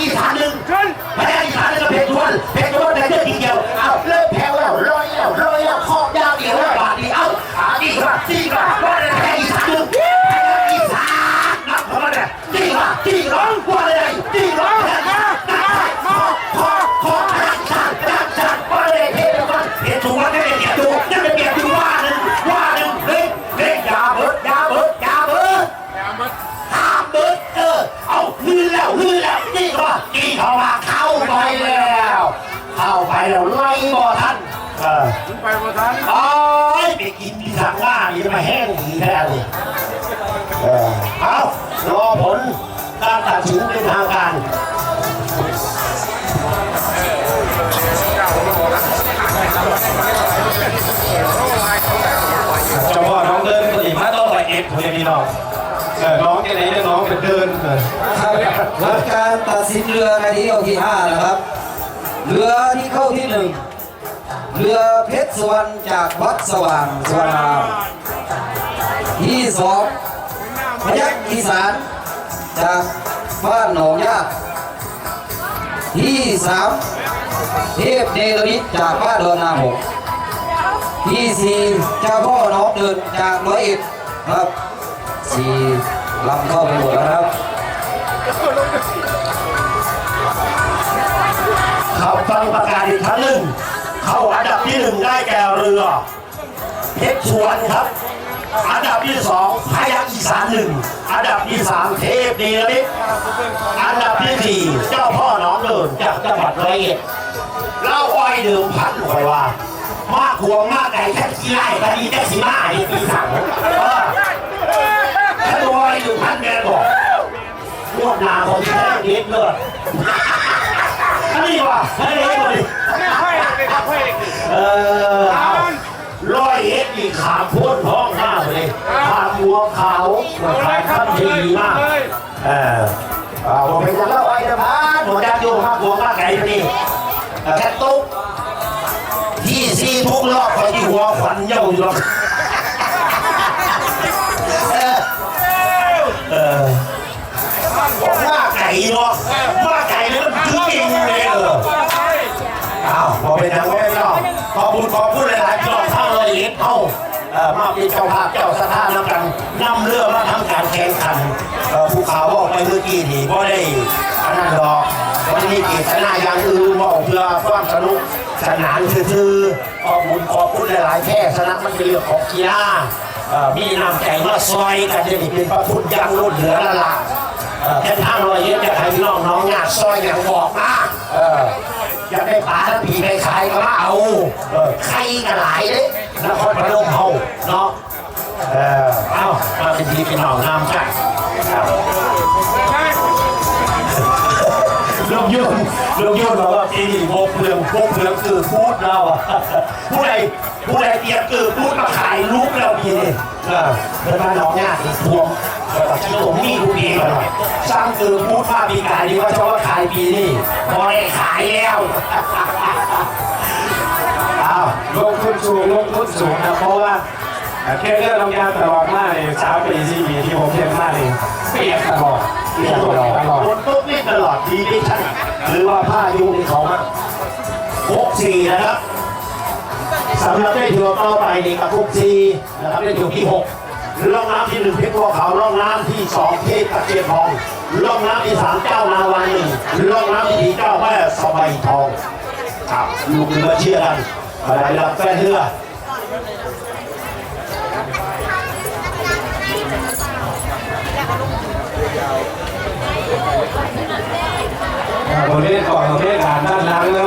อีสานหนึ่งขึ้นพญาอีสานหนึ่งก็เพชรทวนเพชรทวนในเรื่องทีเดียวเอาเลิกแพ้แล้วลอยแล้วลอยแล้วคอบยาวเดียวแล้วบาดดีเอาอาดีกว่าดีกว่าว่าเลยพญาอีสานหนึ่งพญาอีสานนับเข้ามาเนี่ยดีกว่าดีกว่าว่าเลยดีกว่าพญาขอขอขอรักชาติรักชาติว่าเลยเพชรทวนเพชรทวนนี่เป็นเกียรติดูนี่เป็นเกียรติดูว่าหนึ่งว่าหนึ่งเฮ้ยเฮ้ยยาเบิดยาเบิดยาเบิด อย่ามา ห้ามเบิดเออ เอาฮือแล้วฮือแล้วนี่ก็นี่เขาว่าเข้าไปแล้ว เข้าไป แล้วไล่บ่ทันเออขึ้นไปประธานโอ้ยไปกินที่ทางว่านี่จะมาแห้งหีแท้เลยเออเอารอผลการตัดสินเป็นทางการเฉพาะน้องเดินปฏิมาต้องละเอียดคนนี้น้องเออน้องแค่ไหนเนี่ยน้องเป็นเดินเออหลักการตัดสินเรือในที่เข้าที่ห้านะครับ เรือที่เข้าที่หนึ่งเรือเพชรสวรรณจากวัดสว่างสวรามที่สองพยัคฆ์อีสานจากบ้านหนองยากที่สามเทพเนรมิตจากบ้านดอนนาหกที่สี่เจ้าพ่อน้องเดินจากร้อยเอ็ดครับสี่ลำเข้าไปหมดแล้วครับ เขาฟังประกาศอีกครั้งหนึ่ง เข้าอันดับที่หนึ่งได้แก่เรือเพชรชวนครับ อันดับที่สองพยัคฆ์อีสานหนึ่งอันดับที่สามเทพเนรมิตอันดับที่สี่เจ้าพ่อน้องเดินจากจังหวัดร้อยเอ็ดเล่าอ้อยเดิมพันคอยว่ามากขวงมากไก่แค่กี่ไร่ก็ดีแค่สิมาไอ้ปีถังเออถ้าดูอ้อยเดิมพันแกบอกงวดหนาของแท้เด็กเลย เลยไม่ให้เลยครับให้เลยเออเอาร้อยเอ็ดนี่ขาพ้นท้องห้าเลยขาหัวขาวขาข้ามดีมากเออเอาผมเป็นยังเล่าไอ้นะพันหัวใจอยู่ห้าหัวมาไก่พอดีแค่ตุ๊กที่ซีทุกรอบคอยที่หัวขวัญเย้าอยู่หรอก พอเป็นทางแม่เจ้าขอบคุณขอบคุณหลายๆพี่น้องท่านเลยเอ็ดเอาเอ่อมาเป็นเจ้าภาพเจ้าสถานนำกันนำเรือมาทำการแข่งขันภูเขาบอกไปเมื่อกี้นี่ก็ได้อันนั้นหรอกวันนี้เจตนาอย่างอื่นบอกเพื่อความสนุกสนานคือขอบคุณขอบคุณหลายๆแค่สนะมันเป็นเรื่องของกีฬามีน้ำใจมาซอยกันจะเป็นพระพุทธยังล้นเหลือละละเอ่อแค่ทางรอยเย็ดจะให้น้องน้องญาติซอยอย่างบอกมา อออยากได้ปลาทั้งปีไปขายก็มาเอาเออใครก็หลายเลยนครพนมเฮาเนาะเออเอามาเป็นทีเป็นหนองน้ำกัน ลูกยุ่นลูกยุ่นบอกว่าปีนี้โบกเปลืองโบกเปลืองคือพูดเราอะผู้ใดผู้ใดเตรียมคือพูดมาขายลูกเราปีนี้เออเดินมาหนองญาติทวงเออที่ผมมีทุกปีก่อนหน่อยสร้างคือพูดมาปีกายดีว่าชอบขายปีนี้พอได้ขายแล้วอ้าวลงทุนสูงลงทุนสูงนะเพราะว่าแค่เรื่องทำงานตลอดมากเลยสามปีสี่ปีที่ผมเรียนมาเลยเปียกตลอดเปียกตลอดตลอดคนตุ๊กนี่ตลอดดีดิชั่น หรือว่าผ้ายุงในเขามาหกสี่นะครับสำหรับได้ถือต่อไปนี่กับหกสี่นะครับได้ถือที่หกล่องน้ำที่หนึ่งเพชรบัวขาวล่องน้ำที่สองเทพตะเกียบทองล่องน้ำที่สามเจ้านาวานีล่องน้ำที่สี่เจ้าแม่สบายทองครับลูกเรือเชื่อกันอะไรล่ะแฟนเรือ ผมเล่นก่อนผมเล่นกาทด้านหลังนะครับ